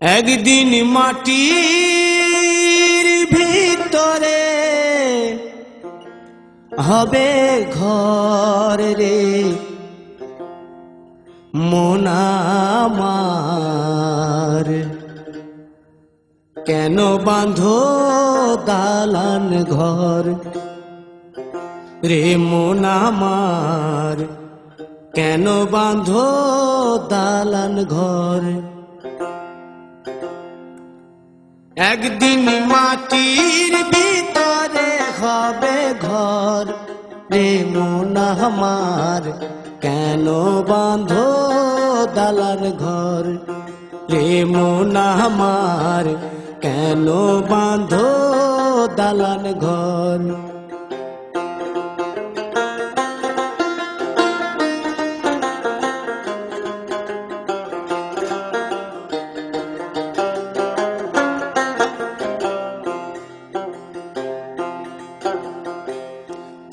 একদিন মাটির হবে ঘর রে। মোনামার কেন বাঁধো দালান ঘর? রে মোনামার কেন বাঁধো দালান ঘর? একদিন মাটির ভিতরে হবে ঘর রে আমার। কেন বাঁধো দালান ঘর? রে আমার। কেন বাঁধো দালান ঘর?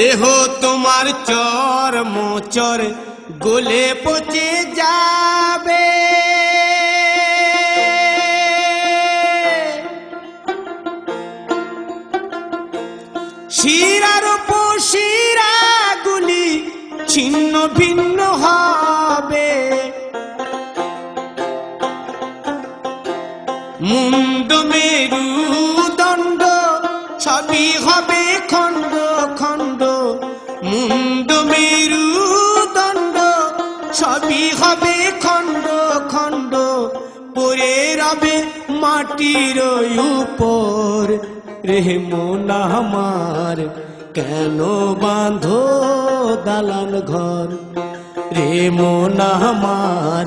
দেহ তোমার চর মোচর গোলে পচে যাবে। শিরার শিরাগুলি ছিন্ন ভিন্ন মুন্ড মেরু দণ্ড, সবই হবে খণ্ড খণ্ড। পরে রবে মাটির উপর। রে মোনা আমার, কেন বাঁধো দালান ঘর? রে মোনা আমার,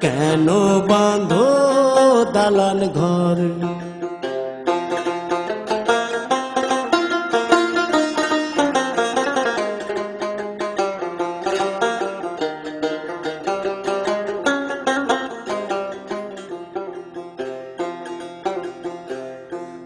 কেন বাঁধো দালান ঘর?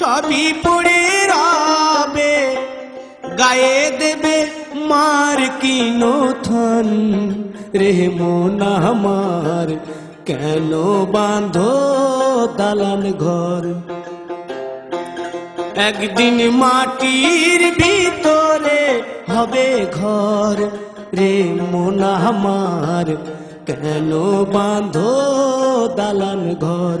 সবই পড়ে রবে, গায়ে দেবে মার কি নথন রে মন আমার, কেন বাঁধো দালান ঘর? একদিন মাটির ভিতরে হবে ঘর। রে মন আমার, কেন বাঁধো দালান ঘর?